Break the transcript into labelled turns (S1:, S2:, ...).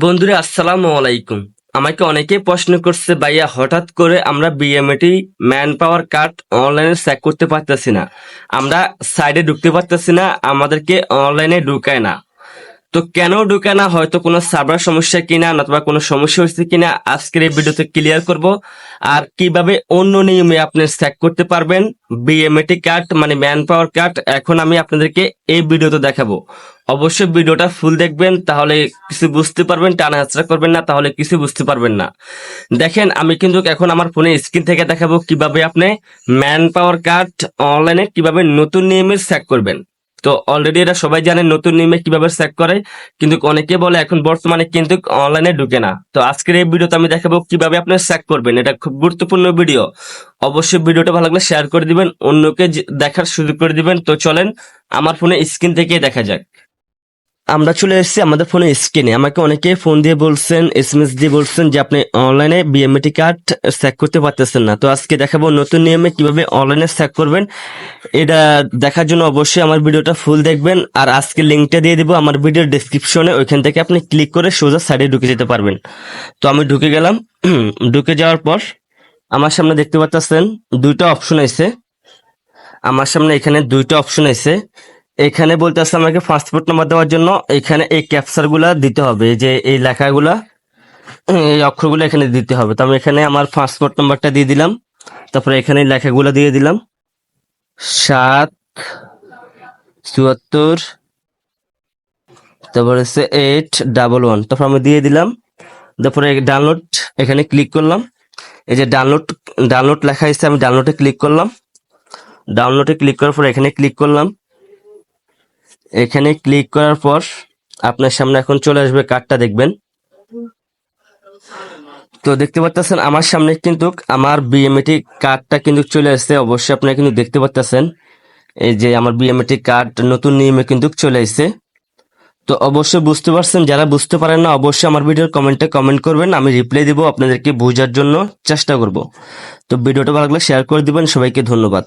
S1: বন্ধুরা, আসসালামু আলাইকুম। আমাকে অনেকে প্রশ্ন করছে, ভাইয়া, হঠাৎ করে আমরা বিএমএটি ম্যান পাওয়ার কার্ড অনলাইনে চেক করতে পারতেছি না। আমরা সাইডে ঢুকতে পারতেছি না, আমাদেরকে অনলাইনে ঢুকায় না। তো কেন ঢুকায় না? হয়তো কোনো সার্ভার সমস্যা কিনা, নতুবা কোনো সমস্যা হয়েছে কিনা, আজকের এই ভিডিওতে ক্লিয়ার করব। আর কীভাবে অন্য নিয়মে আপনি চেক করতে পারবেন? বিএমএটি কার্ড মানে ম্যান পাওয়ার কার্ড এখন আমি আপনাদেরকে এই ভিডিওতে দেখাবো। অবশ্যই ভিডিওটা ফুল দেখবেন, তাহলে কিছু বুঝতে পারবেন টানা হাতড়া করবেন না, তাহলে কিছু বুঝতে পারবেন না। দেখেন, আমি কিন্তু এখন আমার ফোনে স্ক্রিন থেকে দেখাবো কীভাবে আপনি ম্যান পাওয়ার কার্ড অনলাইনে কীভাবে নতুন নিয়মে চেক করবেন। তো অলরেডি এটা সবাই জানে নতুন নিয়মে কীভাবে চেক করে, কিন্তু অনেকে বলে এখন বর্তমানে কিন্তু অনলাইনে ঢুকে না। তো আজকের এই ভিডিওতে আমি দেখাবো কীভাবে আপনি চেক করবেন। এটা খুব গুরুত্বপূর্ণ ভিডিও অবশ্যই ভিডিওটা ভালো লাগলে শেয়ার করে দিবেন, অন্যকে দেখার সুযোগ করে দিবেন। তো চলেন, আমার ফোনে স্ক্রিন থেকে দেখা যাক। আমরা চলে এসেছি আমাদের ফোনে স্ক্রিনে আমাকে অনেকে ফোন দিয়ে বলছেন এসএমএস দিয়ে বলছেন যে আপনি অনলাইনে বিএমএটি কার্ড চেক করতে পারতেছেন না। তো আজকে দেখাবো নতুন নিয়মে কীভাবে অনলাইনে চেক করবেন। এটা দেখার জন্য অবশ্যই আমার ভিডিওটা ফুল দেখবেন। আর আজকে লিঙ্কটা দিয়ে দিব আমার ভিডিওর ডেসক্রিপশনে ওইখান থেকে আপনি ক্লিক করে সোজা সাইডে ঢুকে যেতে পারবেন। তো আমি ঢুকে গেলাম। ঢুকে যাওয়ার পর আমার সামনে দেখতে পাচ্ছেন দুইটা অপশন আছে। আমার সামনে এখানে দুইটা অপশন আছে। এখানে বলতেছে আমাকে পাসপোর্ট নাম্বার দেওয়ার জন্য। এখানে এই ক্যাপচারগুলা দিতে হবে যে এই লেখাগুলা, এই অক্ষরগুলো এখানে দিতে হবে। তো আমি এখানে আমার পাসপোর্ট নাম্বারটা দিয়ে দিলাম, তারপরে এখানে লেখাগুলো দিয়ে দিলাম। সাত, চুয়াত্তর, তারপরে হচ্ছে এইট ডাবল ওয়ান তারপর আমি দিয়ে দিলাম। তারপরে ডাউনলোড এখানে ক্লিক করলাম। এই যে ডাউনলোড ডাউনলোড লেখা আছে আমি ডাউনলোডে ক্লিক করলাম। ডাউনলোডে ক্লিক করার পর এখানে ক্লিক করলাম। এখানে ক্লিক করার পর আপনার সামনে এখন চলে আসবে কার্ডটা দেখবেন। তো দেখতে পাচ্ছেন, আমার সামনে কিন্তু আমার বিএমএটি কার্ডটা কিন্তু চলে আসছে, অবশ্যই আপনারা কিন্তু দেখতে পাচ্ছেন। এই যে আমার বিএমএটি কার্ড নতুন নিয়মে কিন্তু চলে আসছে। তো অবশ্যই বুঝতে পারছেন, যারা বুঝতে পারেন না, অবশ্যই আমার ভিডিওর কমেন্টে কমেন্ট করবেন, আমি রিপ্লাই দিব আপনাদেরকে বোঝার জন্য চেষ্টা করব। তো ভিডিওটা ভালো লাগলে শেয়ার করে দিবেন, সবাইকে ধন্যবাদ।